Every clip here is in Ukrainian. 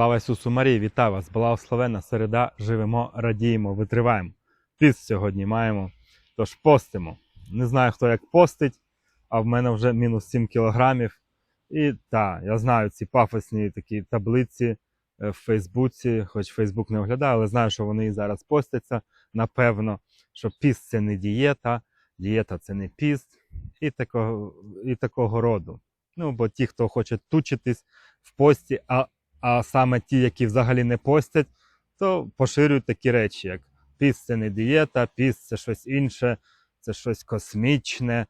Слава Ісусу Марії, вітаю вас! Благословенна середа, живемо, радіємо, витриваємо. Піст сьогодні маємо, тож постимо. Не знаю, хто як постить, а в мене вже мінус 7 кілограмів. І так, я знаю ці пафосні такі таблиці е, в Фейсбуці, хоч Фейсбук не оглядає, але знаю, що вони і зараз постяться. Напевно, що піст це не дієта, дієта це не піст і такого, і такого роду. Ну, бо ті, хто хоче тучитись в пості, а а саме ті, які взагалі не постять, то поширюють такі речі, як піст це не дієта, піст це щось інше, це щось космічне.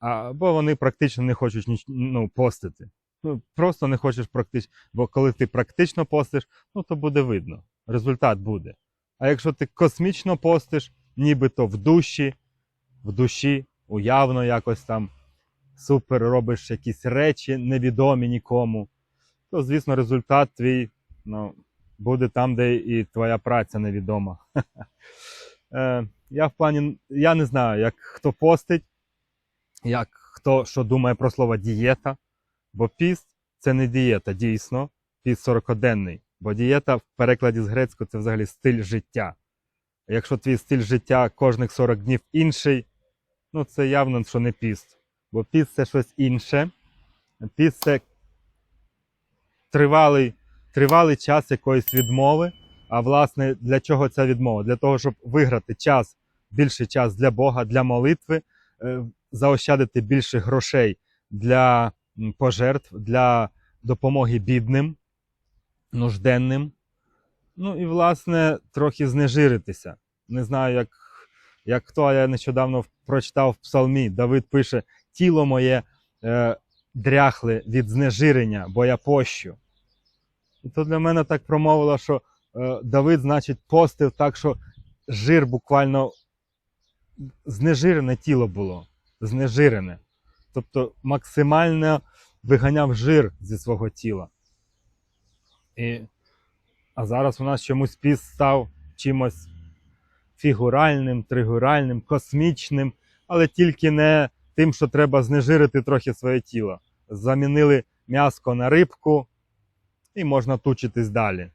А, бо вони практично не хочуть ну, постити. Ну, просто не хочеш практично. Бо коли ти практично постиш, ну то буде видно. Результат буде. А якщо ти космічно постиш, нібито в душі, в душі, уявно якось там супер робиш якісь речі, невідомі нікому то, звісно, результат твій ну, буде там, де і твоя праця невідома. Е, Я в плані, я не знаю, як хто постить, як хто що думає про слово дієта, бо піст це не дієта, дійсно, піст 40-денний. Бо дієта в перекладі з грецького це взагалі стиль життя. Якщо твій стиль життя кожних 40 днів інший, ну це явно, що не піст. Бо піст це щось інше. Піст це тривалий, тривалий час якоїсь відмови. А власне, для чого ця відмова? Для того, щоб виграти час, більший час для Бога, для молитви, е, заощадити більше грошей для пожертв, для допомоги бідним, нужденним. Ну і, власне, трохи знежиритися. Не знаю, як, як хто, я нещодавно прочитав в псалмі. Давид пише: тіло моє е, дряхле від знежирення, бо я пощу. І то для мене так промовило, що е, Давид, значить, постив так, що жир буквально знежирене тіло було. Знежирене. Тобто максимально виганяв жир зі свого тіла. І, а зараз у нас чомусь піс став чимось фігуральним, тригуральним, космічним, але тільки не тим, що треба знежирити трохи своє тіло. Замінили м'яско на рибку, і можна тучитись далі.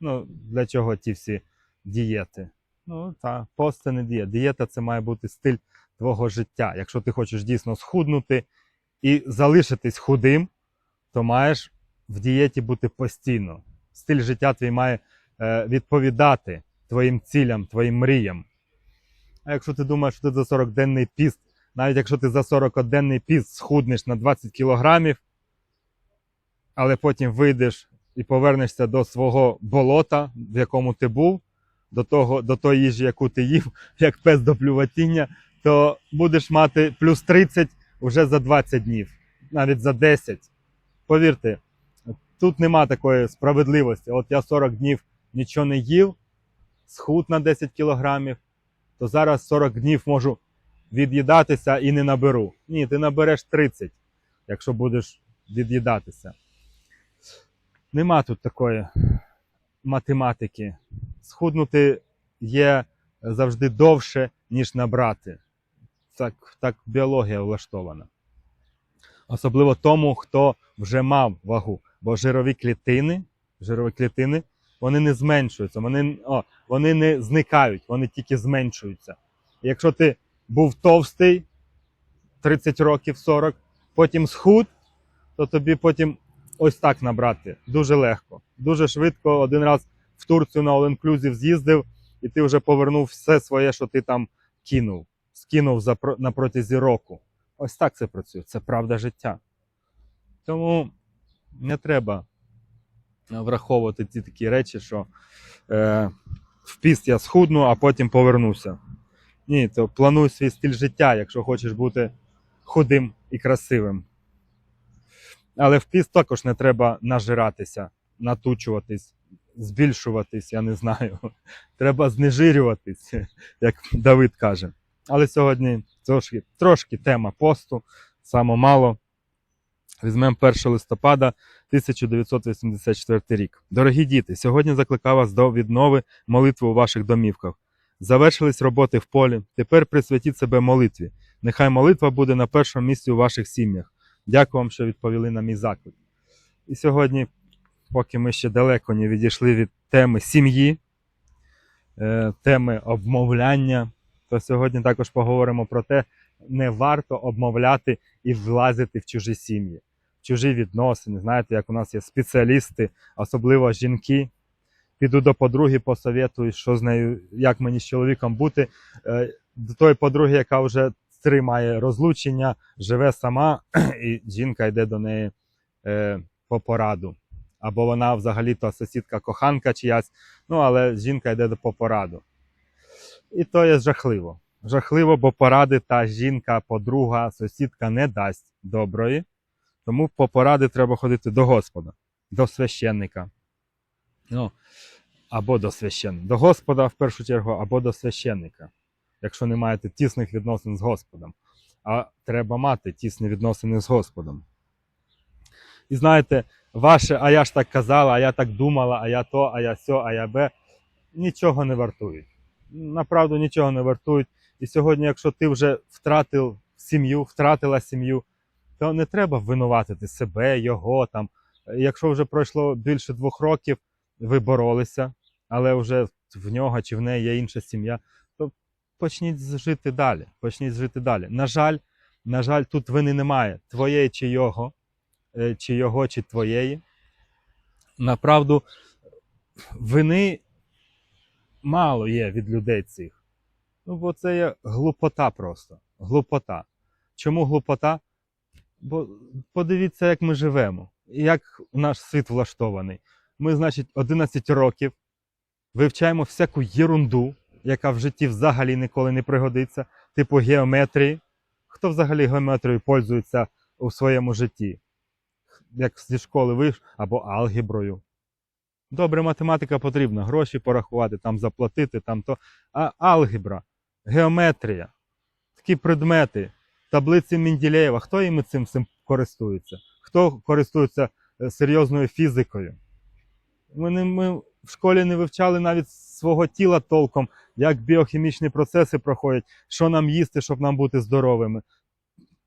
Ну, для чого ті всі дієти? Ну, та, пост це не дієта. Дієта це має бути стиль твого життя. Якщо ти хочеш дійсно схуднути і залишитись худим, то маєш в дієті бути постійно. Стиль життя твій має е, відповідати твоїм цілям, твоїм мріям. А якщо ти думаєш, що ти за 40-денний піст, навіть якщо ти за 40-денний піст схуднеш на 20 кілограмів, але потім вийдеш і повернешся до свого болота, в якому ти був, до того, до тої їжі, яку ти їв, як пес до плюватіння, то будеш мати плюс 30 вже за 20 днів, навіть за 10. Повірте, тут нема такої справедливості. От я 40 днів нічого не їв, схуд на 10 кілограмів, то зараз 40 днів можу від'їдатися і не наберу. Ні, ти набереш 30, якщо будеш від'їдатися. Нема тут такої математики. Схуднути є завжди довше, ніж набрати. Так, так біологія влаштована. Особливо тому, хто вже мав вагу. Бо жирові клітини, жирові клітини вони не зменшуються, вони, о, вони не зникають, вони тільки зменшуються. І якщо ти був товстий 30 років 40, потім схуд, то тобі потім ось так набрати. Дуже легко, дуже швидко. Один раз в Турцію на All Inclusive з'їздив, і ти вже повернув все своє, що ти там кинув, скинув на протязі року. Ось так це працює. Це правда життя. Тому не треба враховувати ті такі речі, що е, в піст я схудну, а потім повернуся. Ні, то плануй свій стиль життя, якщо хочеш бути худим і красивим. Але в піст також не треба нажиратися, натучуватись, збільшуватись, я не знаю. Треба знежирюватись, як Давид каже. Але сьогодні трошки, трошки тема посту, саме мало. Візьмемо 1 листопада 1984 рік. Дорогі діти, сьогодні закликаю вас до віднови молитви у ваших домівках. Завершились роботи в полі. Тепер присвятіть себе молитві. Нехай молитва буде на першому місці у ваших сім'ях. Дякую вам, що відповіли на мій заклик. І сьогодні поки ми ще далеко не відійшли від теми сім'ї, е, теми обмовляння, то сьогодні також поговоримо про те, не варто обмовляти і влазити в чужі сім'ї, в чужі відносини. Знаєте, як у нас є спеціалісти, особливо жінки. Піду до подруги, посоветую, що з нею, як мені з чоловіком бути. Е, До тої подруги, яка вже три має розлучення, живе сама, і жінка йде до неї е, по пораду. Або вона взагалі-то сусідка коханка чиясь, ну але жінка йде по пораду. І то є жахливо. Жахливо, бо поради та жінка, подруга, сусідка не дасть доброї. Тому по поради треба ходити до Господа, до священника. Ну, або до священника. До Господа в першу чергу, або до священника, якщо не маєте тісних відносин з Господом. А треба мати тісні відносини з Господом. І знаєте, ваше, а я ж так казала, а я так думала, а я то, а я сьо, а я бе, нічого не вартують. Направду нічого не вартують. І сьогодні, якщо ти вже втратив сім'ю, втратила сім'ю, то не треба винуватити себе, його там. Якщо вже пройшло більше двох років, ви боролися, але вже в нього чи в неї є інша сім'я, то почніть жити далі. Почніть жити далі. На жаль, на жаль, тут вини немає твоєї чи його, е, чи його, чи твоєї. Направду, вини мало є від людей цих. Ну, бо це є глупота просто. Глупота. Чому глупота? Бо подивіться, як ми живемо, як наш світ влаштований. Ми, значить, 11 років вивчаємо всяку єрунду, яка в житті взагалі ніколи не пригодиться, типу геометрії. Хто взагалі геометрією пользується у своєму житті? Як зі школи вийш або алгеброю. Добре, математика потрібна, гроші порахувати, там заплатити, там то. А алгебра, геометрія, такі предмети, таблиці Менделєєва, хто їм цим всім користується? Хто користується е, серйозною фізикою? Ми, не, ми в школі не вивчали навіть свого тіла толком, як біохімічні процеси проходять, що нам їсти, щоб нам бути здоровими.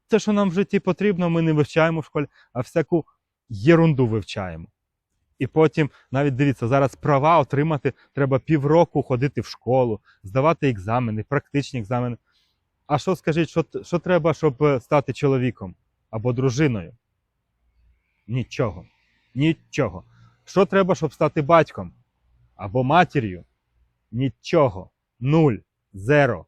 Те, що нам в житті потрібно, ми не вивчаємо в школі, а всяку єрунду вивчаємо. І потім, навіть дивіться, зараз права отримати треба півроку ходити в школу, здавати екзамени, практичні екзамени. А що скажіть, що, що треба, щоб е, стати чоловіком або дружиною? Нічого. Нічого. Що треба, щоб стати батьком або матір'ю? Нічого. Нуль. Зеро.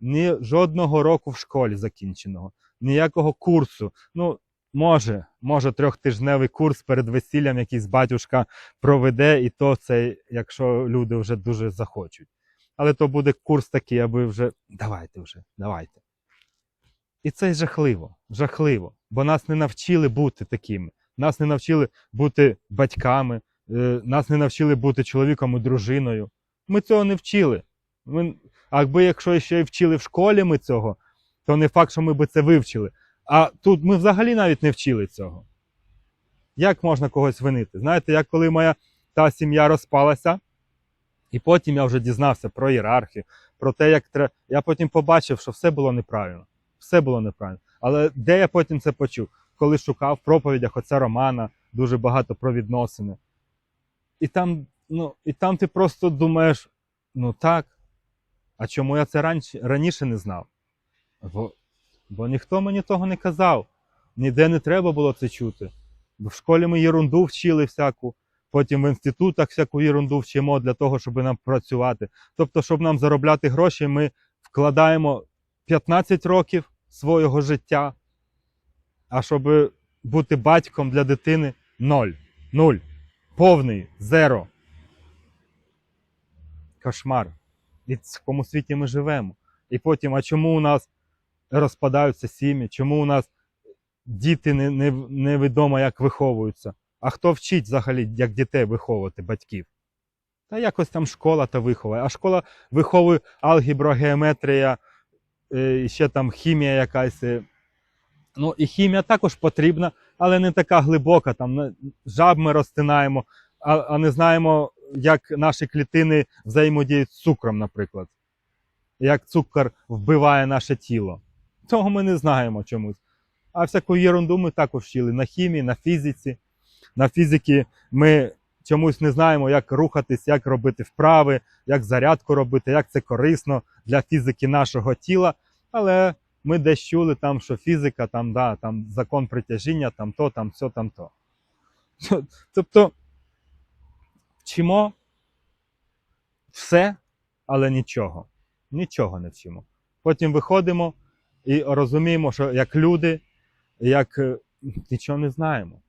Ні жодного року в школі закінченого, ніякого курсу. Ну, може, може, трьохтижневий курс перед весіллям якийсь батюшка проведе, і то це, якщо люди вже дуже захочуть. Але то буде курс такий, аби вже давайте вже, давайте. І це жахливо, жахливо, бо нас не навчили бути такими. Нас не навчили бути батьками, е, нас не навчили бути чоловіком і дружиною. Ми цього не вчили. Ми, а якби якщо ще й вчили в школі ми цього, то не факт, що ми би це вивчили. А тут ми взагалі навіть не вчили цього. Як можна когось винити? Знаєте, як коли моя та сім'я розпалася, і потім я вже дізнався про ієрархію, про те, як треба. Я потім побачив, що все було неправильно. Все було неправильно. Але де я потім це почув? Коли шукав в проповідях оця Романа, дуже багато про відносини. І там, ну, і там ти просто думаєш: ну так, а чому я це раніше, раніше не знав? Бо, бо ніхто мені того не казав. Ніде не треба було це чути. Бо в школі ми єрунду вчили всяку, потім в інститутах всяку єрунду вчимо для того, щоб нам працювати. Тобто, щоб нам заробляти гроші, ми вкладаємо 15 років свого життя, а щоб бути батьком для дитини ноль. Нуль. Повний, зеро. Кошмар. І в якому світі ми живемо. І потім, а чому у нас розпадаються сім'ї? Чому у нас діти не, не, невідомо як виховуються? А хто вчить взагалі, як дітей виховувати батьків? Та якось там школа та виховує. А школа виховує алгебра, геометрія, е, і ще там хімія якась. Ну і хімія також потрібна, але не така глибока. Там жаб ми розтинаємо, а, а не знаємо, як наші клітини взаємодіють з цукром, наприклад. Як цукор вбиває наше тіло. Цього ми не знаємо чомусь. А всяку єрунду ми також вчили на хімії, на фізиці. На фізики ми чомусь не знаємо, як рухатись, як робити вправи, як зарядку робити, як це корисно для фізики нашого тіла. Але ми десь чули там, що фізика, там, да, там закон притяжіння, там то, там все, там то. Тобто вчимо все, але нічого. Нічого не вчимо. Потім виходимо і розуміємо, що як люди, як е, нічого не знаємо.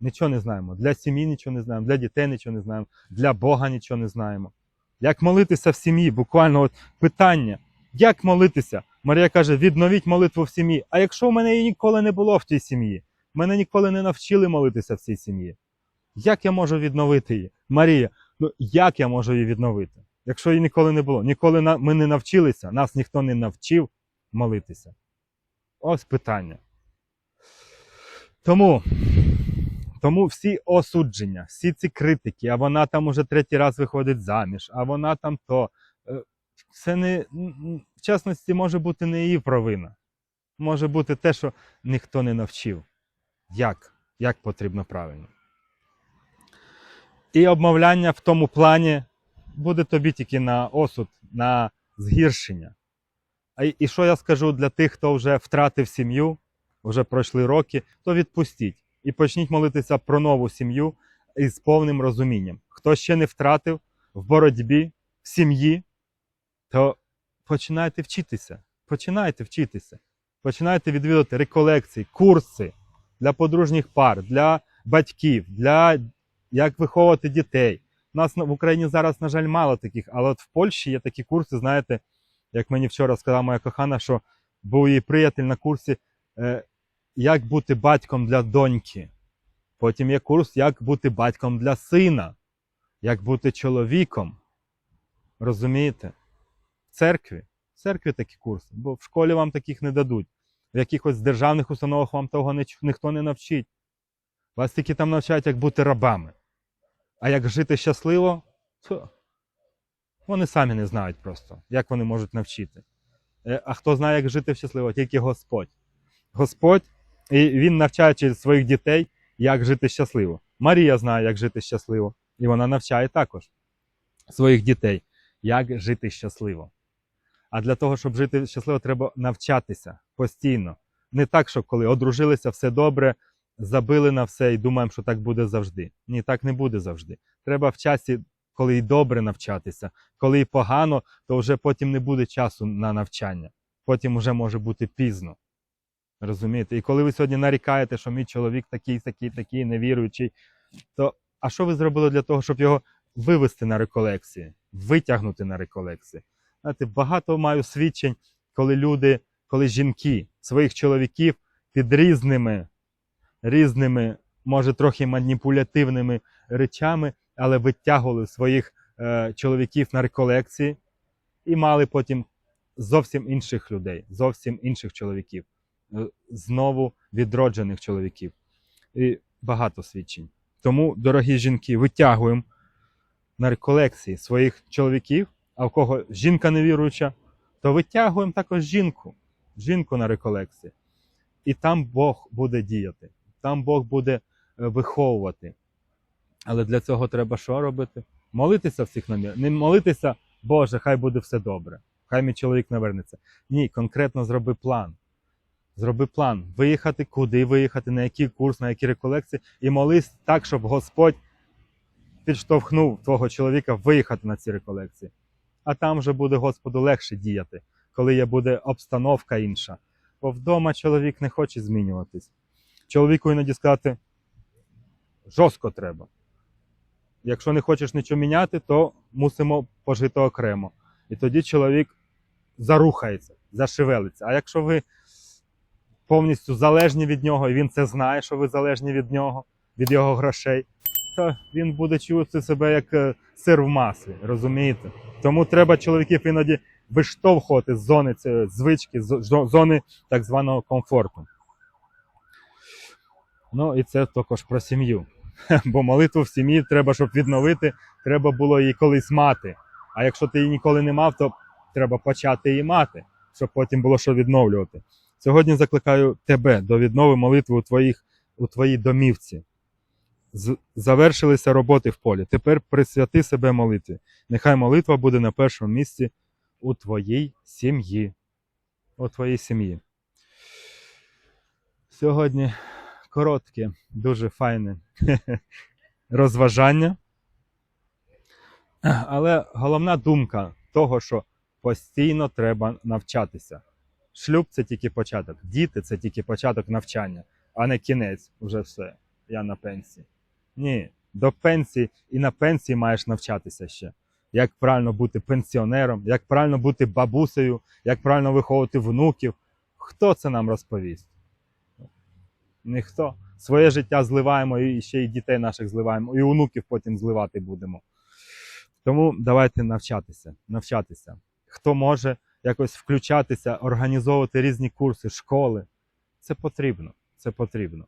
Нічого не знаємо. Для сім'ї нічого не знаємо, для дітей нічого не знаємо, для Бога нічого не знаємо. Як молитися в сім'ї? Буквально от питання. Як молитися? Марія каже: відновіть молитву в сім'ї. А якщо в мене її ніколи не було в тій сім'ї, мене ніколи не навчили молитися в цій сім'ї. Як я можу відновити її? Марія, ну як я можу її відновити? Якщо її ніколи не було, ніколи ми не навчилися, нас ніхто не навчив молитися. Ось питання. Тому, тому всі осудження, всі ці критики, а вона там уже третій раз виходить заміж, а вона там то. Це не в частності може бути не її провина. Може бути те, що ніхто не навчив. Як? Як потрібно правильно. І обмовляння в тому плані буде тобі тільки на осуд, на згіршення. А і що я скажу для тих, хто вже втратив сім'ю, вже пройшли роки, то відпустіть і почніть молитися про нову сім'ю із повним розумінням. Хто ще не втратив в боротьбі, в сім'ї, то починайте вчитися. Починайте вчитися. Починайте відвідувати реколекції, курси для подружніх пар, для батьків, для як виховувати дітей. У нас в Україні зараз, на жаль, мало таких, але от в Польщі є такі курси, знаєте, як мені вчора сказала моя кохана, що був її приятель на курсі, е, як бути батьком для доньки. Потім є курс, як бути батьком для сина, як бути чоловіком. Розумієте? Церкві. В церкві такі курси, бо в школі вам таких не дадуть. В якихось державних установах вам того ні- ніхто не навчить. Вас тільки там навчають, як бути рабами. А як жити щасливо, то вони самі не знають просто, як вони можуть навчити. Е, А хто знає, як жити щасливо, тільки Господь. Господь, і Він навчає своїх дітей, як жити щасливо. Марія знає, як жити щасливо, і вона навчає також своїх дітей, як жити щасливо. А для того, щоб жити щасливо, треба навчатися постійно. Не так, що коли одружилися, все добре, забили на все і думаємо, що так буде завжди. Ні, так не буде завжди. Треба в часі, коли і добре навчатися, коли і погано, то вже потім не буде часу на навчання. Потім вже може бути пізно. Розумієте? І коли ви сьогодні нарікаєте, що мій чоловік такий, такий, такий, невіруючий, то а що ви зробили для того, щоб його вивести на реколекції, витягнути на реколекції? Знаєте, багато маю свідчень, коли люди, коли жінки своїх чоловіків під різними, різними, може, трохи маніпулятивними речами, але витягували своїх е, чоловіків на реколекції і мали потім зовсім інших людей, зовсім інших чоловіків, е, знову відроджених чоловіків. І багато свідчень. Тому, дорогі жінки, витягуємо на реколекції своїх чоловіків, а в кого жінка невіруюча, то витягуємо також жінку, жінку на реколекції. І там Бог буде діяти, там Бог буде е, виховувати. Але для цього треба що робити? Молитися всіх намір. Не молитися, Боже, хай буде все добре, хай мій чоловік не вернеться. Ні, конкретно зроби план. Зроби план, виїхати, куди виїхати, на який курс, на які реколекції, і молись так, щоб Господь підштовхнув твого чоловіка виїхати на ці реколекції. А там вже буде Господу легше діяти, коли є буде обстановка інша. Бо вдома чоловік не хоче змінюватись. Чоловіку іноді сказати, жорстко треба. Якщо не хочеш нічого міняти, то мусимо пожити окремо. І тоді чоловік зарухається, зашевелиться. А якщо ви повністю залежні від нього, і він це знає, що ви залежні від нього, від його грошей, то він буде чувати себе як е, сир в маслі, розумієте? Тому треба чоловіків іноді виштовхувати з зони цієї звички, з зони так званого комфорту. Ну і це також про сім'ю. Бо молитву в сім'ї треба, щоб відновити, треба було її колись мати. А якщо ти її ніколи не мав, то треба почати її мати, щоб потім було що відновлювати. Сьогодні закликаю тебе до віднови молитви у, твоїх, у твоїй домівці. Завершилися роботи в полі. Тепер присвяти себе молитві. Нехай молитва буде на першому місці у твоїй сім'ї. У твоїй сім'ї. Сьогодні коротке, дуже файне розважання. Але головна думка того, що постійно треба навчатися. Шлюб це тільки початок, діти це тільки початок навчання, а не кінець. Уже все. Я на пенсії. Ні, до пенсії і на пенсії маєш навчатися ще. Як правильно бути пенсіонером, як правильно бути бабусею, як правильно виховувати внуків. Хто це нам розповість? Ніхто. Своє життя зливаємо і ще й дітей наших зливаємо, і онуків потім зливати будемо. Тому давайте навчатися, навчатися. Хто може якось включатися, організовувати різні курси, школи. Це потрібно. Це потрібно.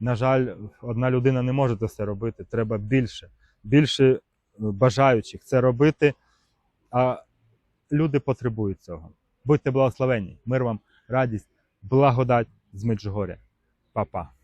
На жаль, одна людина не може це все робити. Треба більше, більше е, бажаючих це робити. А люди потребують цього. Будьте благословені. Мир вам, радість, благодать з Меджугоря. Па-па.